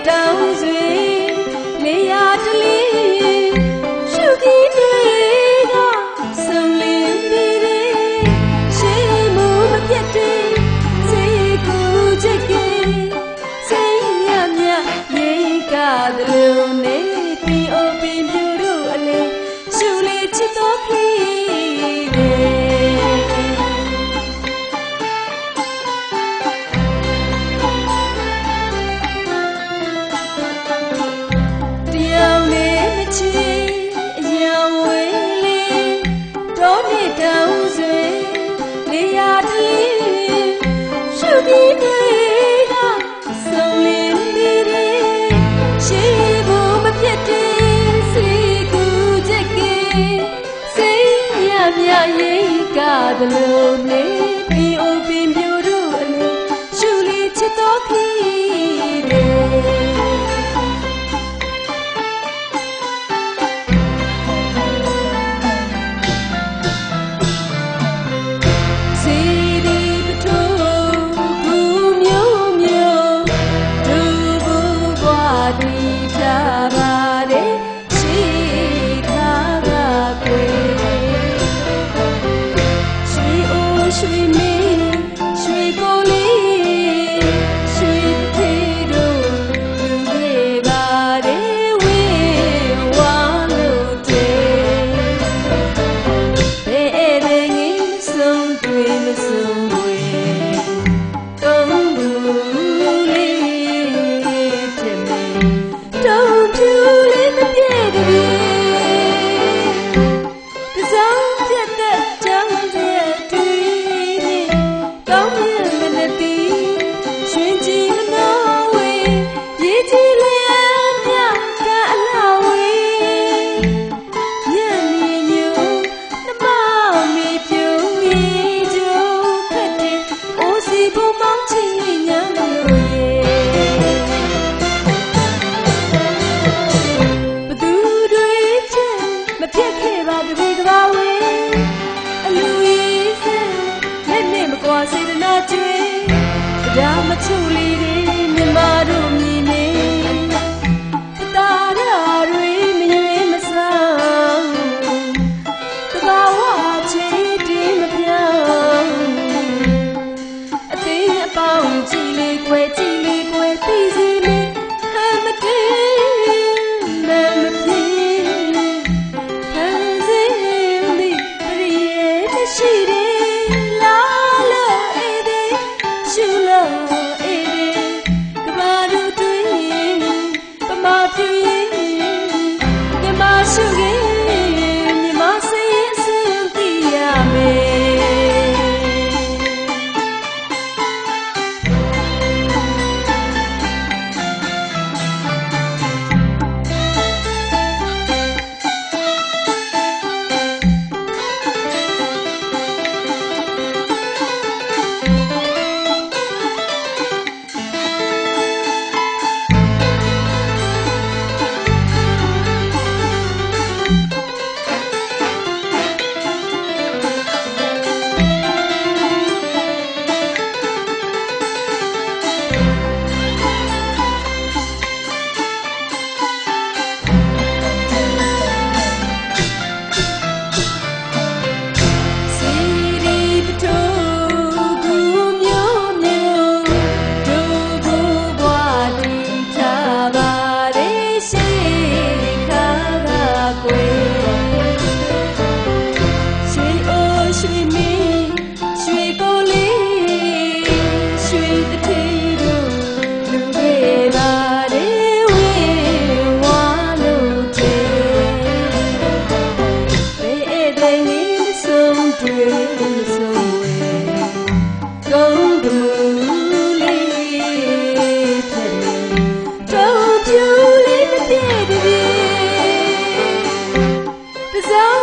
down တောနေတောင်ဆွေလေယာတလေးရှုပြီးတွေကဆုံလင်းနေတယ်ရှေးဖို့မပြတ်တဲ့စီကူချက်ကစိတ်ညမြရိတ်ကသလိုနေ ပေါင်းကြည့်လေကွယ်ကြည့်လေကွယ်သိစေ Don't away. Don't Don't you leave me there, baby. Bizarre.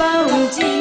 风景